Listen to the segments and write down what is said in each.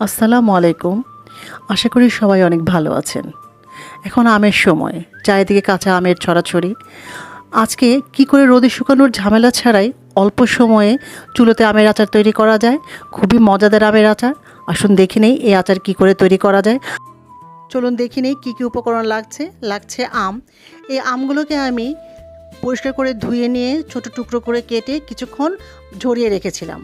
আসসালামু আলাইকুম। আশা করি সবাই অনেক ভালো আছেন। এখন আমের সময়, চারিদিকে কাঁচা আমের ছড়াছড়ি। আজকে কি করে রোদে শুকানোর ঝামেলা ছাড়াই অল্প সময়ে চুলোতে আমের আচার তৈরি করা যায়? খুবই মজাদার আমের আচার। আসুন দেখে নেই এই আচার কি করে তৈরি করা যায়। চলুন দেখে নেই কী কী উপকরণ লাগছে লাগছে আম। এই আমগুলোকে আমি পরিষ্কার করে ধুয়ে নিয়ে ছোট টুকরো করে কেটে কিছুক্ষণ ঝরিয়ে রেখেছিলাম।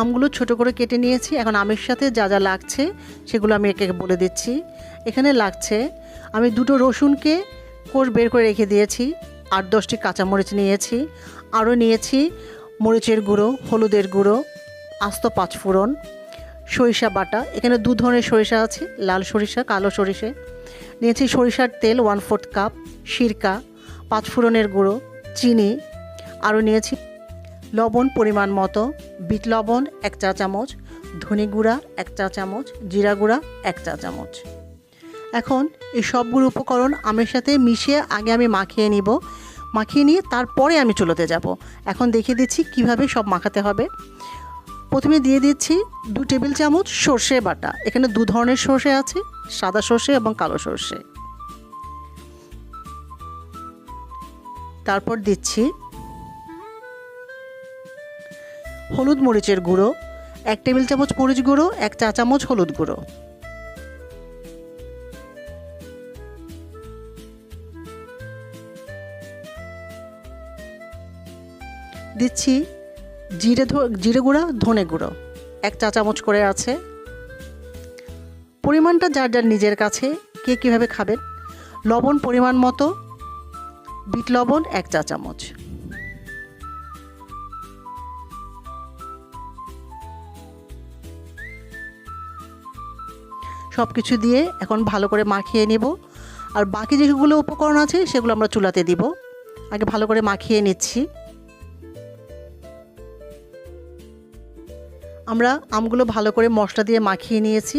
আমগুলো ছোট করে কেটে নিয়েছি। এখন আমের সাথে যা যা লাগছে, সেগুলো আমি একে একে বলে দিচ্ছি। এখানে লাগছে, আমি দুটো রসুনকে কোষ বের করে রেখে দিয়েছি আট দশটি কাঁচামরিচ নিয়েছি। আরও নিয়েছি মরিচের গুঁড়ো, হলুদের গুঁড়ো, আস্ত পাঁচফোড়ন, সরিষা বাটা। এখানে দু ধরনের সরিষা আছে, লাল সরিষা, কালো সরিষে। নিয়েছি সরিষার তেল, ওয়ান ফোর্থ কাপ, সিরকা, পাঁচফোড়নের গুঁড়ো, চিনি। আরও নিয়েছি লবণ পরিমাণ মতো, বিট লবণ এক চা চামচ, ধনে গুঁড়া এক চা চামচ, জিরা গুঁড়া এক চা চামচ। এখন এই সবগুলো উপকরণ আমের সাথে মিশিয়ে আগে আমি মাখিয়ে নিব। মাখিয়ে নিয়ে তারপরে আমি চুলোতে যাব। এখন দেখিয়ে দিচ্ছি কীভাবে সব মাখাতে হবে। প্রথমে দিয়ে দিচ্ছি দু টেবিল চামচ সর্ষে বাটা। এখানে দু ধরনের সর্ষে আছে, সাদা সর্ষে এবং কালো সর্ষে। তারপর দিচ্ছি হলুদ মরিচের গুঁড়ো, এক টেবিল চামচ মরিচ গুঁড়ো, এক চা চামচ হলুদ গুঁড়ো। দিচ্ছি জিরে জিরে গুঁড়া, ধনে গুঁড়ো। এক চা চামচ করে আছে। পরিমাণটা যার যার নিজের কাছে, কে কীভাবে খাবেন, লবণ পরিমাণ মতো, বিট লবণ, এক চা চামচ। সব কিছু দিয়ে এখন ভালো করে মাখিয়ে নেব। আর বাকি যেগুলো উপকরণ আছে, সেগুলো আমরা চুলাতে দিব। আগে ভালো করে মাখিয়ে নিচ্ছি। আমরা আমগুলো ভালো করে মশলা দিয়ে মাখিয়ে নিয়েছি।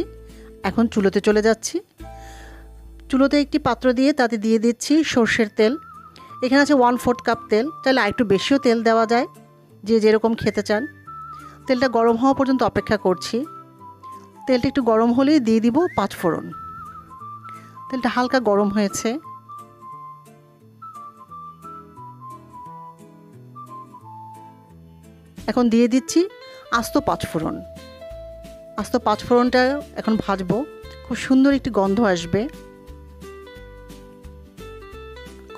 এখন চুলোতে চলে যাচ্ছি। চুলোতে একটি পাত্র দিয়ে তাতে দিয়ে দিচ্ছি সর্ষের তেল। এখানে আছে ওয়ান ফোর্থ কাপ তেল। তাহলে একটু বেশিও তেল দেওয়া যায়, যে যেরকম খেতে চান। তেলটা গরম হওয়া পর্যন্ত অপেক্ষা করছি। তেলটা একটু গরম হলেই দিয়ে দিব পাঁচ ফোড়ন। তেলটা হালকা গরম হয়েছে। এখন দিয়ে দিচ্ছি আস্ত পাঁচ ফোড়ন। আস্ত পাঁচ ফোড়নটা এখন ভাজবো। খুব সুন্দর একটি গন্ধ আসবে।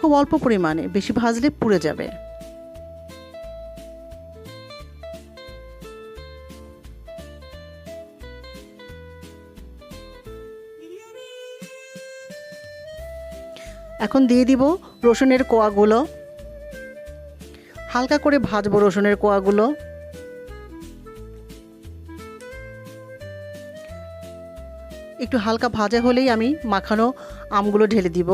খুব অল্প পরিমাণে, বেশি ভাজলে পুড়ে যাবে। এখন দিয়ে দিব রসুনের কোয়াগুলো। হালকা করে ভাজবো রসুনের কোয়াগুলো। একটু হালকা ভাজা হলেই আমি মাখানো আমগুলো ঢেলে দিব।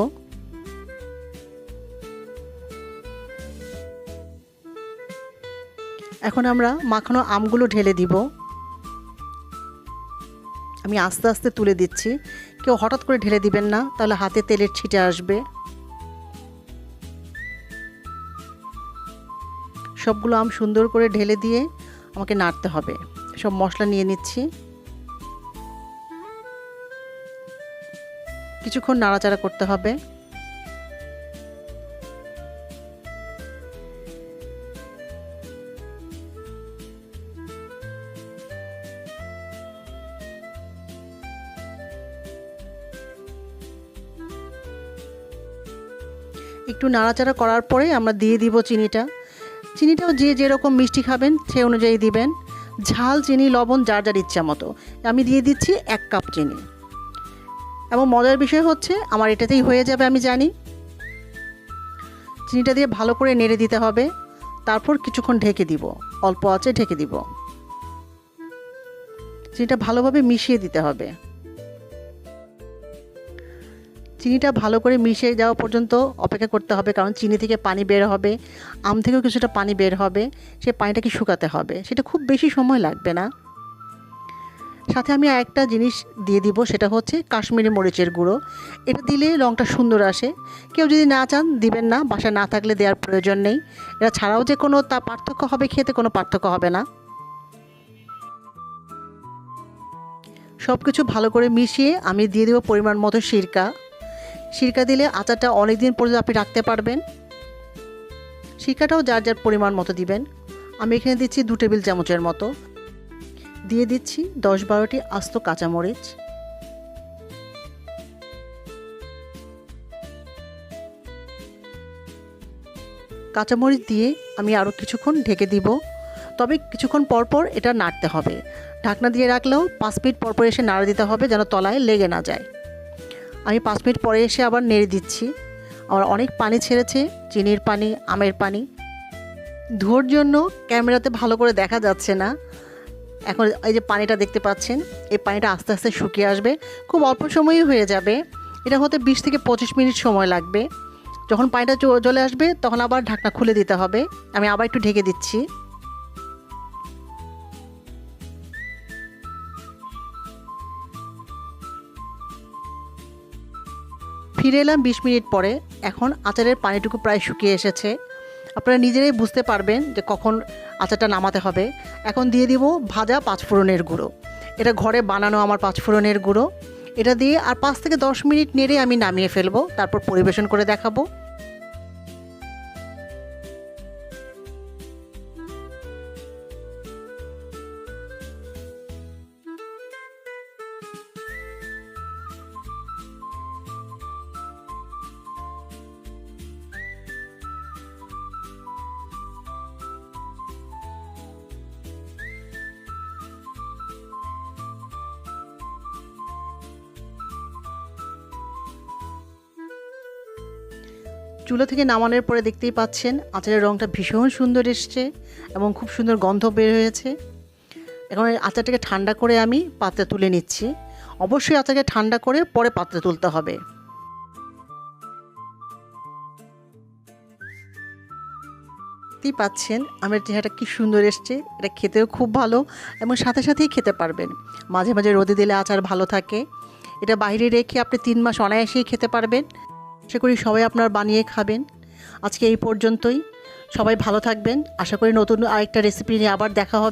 এখন আমরা মাখানো আমগুলো ঢেলে দিব। আমি আস্তে আস্তে তুলে দিচ্ছি। কেউ হঠাৎ করে ঢেলে দিবেন না, তাহলে হাতে তেলের ছিটে আসবে। সবগুলো আম সুন্দর করে ঢেলে দিয়ে আমাকে নাড়তে হবে। সব মশলা নিয়ে নিচ্ছি। কিছুক্ষণ নাড়াচাড়া করতে হবে। একটু নাড়াচাড়া করার পরে আমরা দিয়ে দিব চিনিটা। চিনিটাও যে যেরকম মিষ্টি খাবেন, সে অনুযায়ী দিবেন। ঝাল, চিনি, লবণ, যার যার ইচ্ছা মতো। আমি দিয়ে দিচ্ছি এক কাপ চিনি। এবং মজার বিষয় হচ্ছে, আমার এটাতেই হয়ে যাবে, আমি জানি। চিনিটা দিয়ে ভালো করে নেড়ে দিতে হবে। তারপর কিছুক্ষণ ঢেকে দিব। অল্প আছে ঢেকে দিব। চিনিটা ভালোভাবে মিশিয়ে দিতে হবে। চিনিটা ভালো করে মিশে যাওয়া পর্যন্ত অপেক্ষা করতে হবে, কারণ চিনি থেকে পানি বের হবে, আম থেকেও কিছুটা পানি বের হবে, সে পানিটাকে শুকাতে হবে, সেটা খুব বেশি সময় লাগবে না। সাথে আমি একটা জিনিস দিয়ে দিব, সেটা হচ্ছে কাশ্মীরি মরিচের গুঁড়ো। এটা দিলে রঙটা সুন্দর আসে। কেউ যদি না চান, দিবেন না, বাসায় না থাকলে দেওয়ার প্রয়োজন নেই। এটা ছাড়াও যে কোনো তা পার্থক্য হবে, খেতে কোনো পার্থক্য হবে না। সব কিছু ভালো করে মিশিয়ে আমি দিয়ে দেবো পরিমাণ মতো সিরকা। সিরকা দিলে আচারটা অনেক দিন পর্যন্ত আপনি রাখতে পারবেন। সিরকাটাও যার যার পরিমাণ মতো দিবেন। আমি এখানে দিচ্ছি দু টেবিল চামচের মতো। দিয়ে দিচ্ছি দশ বারোটি আস্ত কাঁচামরিচ। কাঁচামরিচ দিয়ে আমি আরও কিছুক্ষণ ঢেকে দিব। তবে কিছুক্ষণ পর পর এটা নাড়তে হবে। ঢাকনা দিয়ে রাখলেও পাঁচ মিনিট পর পর এসে নাড়া দিতে হবে যেন তলায় লেগে না যায়। আমি পাঁচ মিনিট পরে এসে আবার নেড়ে দিচ্ছি। আমার অনেক পানি ছেড়েছে, চিনির পানি, আমের পানি। ধোয়ার জন্য ক্যামেরাতে ভালো করে দেখা যাচ্ছে না। এখন এই যে পানিটা দেখতে পাচ্ছেন, এই পানিটা আস্তে আস্তে শুকিয়ে আসবে। খুব অল্প সময়ই হয়ে যাবে। এটা হতে বিশ থেকে পঁচিশ মিনিট সময় লাগবে। যখন পানিটা চলে আসবে, তখন আবার ঢাকনা খুলে দিতে হবে। আমি আবার একটু ঢেকে দিচ্ছি। ফিরে এলাম বিশ মিনিট পরে। এখন আচারের পানিটুকু প্রায় শুকিয়ে এসেছে। আপনারা নিজেরাই বুঝতে পারবেন যে কখন আচারটা নামাতে হবে। এখন দিয়ে দিব ভাজা পাঁচফোড়নের গুঁড়ো। এটা ঘরে বানানো আমার পাঁচফোড়নের গুঁড়ো। এটা দিয়ে আর পাঁচ থেকে দশ মিনিট নেড়ে আমি নামিয়ে ফেলব। তারপর পরিবেশন করে দেখাবো। চুলা থেকে নামানোর পরে দেখতেই পাচ্ছেন আচারের রঙটা ভীষণ সুন্দর এসছে এবং খুব সুন্দর গন্ধ বের হয়েছে। এখন আচারটাকে ঠান্ডা করে আমি পাত্রে তুলে নিচ্ছি। অবশ্যই আচারকে ঠান্ডা করে পরে পাত্রে তুলতে হবে। পাচ্ছেন আমের চেহারাটা কি সুন্দর এসছে। এটা খেতেও খুব ভালো এবং সাথে সাথেই খেতে পারবেন। মাঝে মাঝে রোদে দিলে আচার ভালো থাকে। এটা বাইরে রেখে আপনি তিন মাস অনায়াসেই খেতে পারবেন। আশা করি সবাই আপনার বানিয়ে খাবেন। আজকে এই পর্যন্তই। সবাই ভালো থাকবেন। আশা করি নতুন আরেকটা রেসিপি নিয়ে আবার দেখা হবে।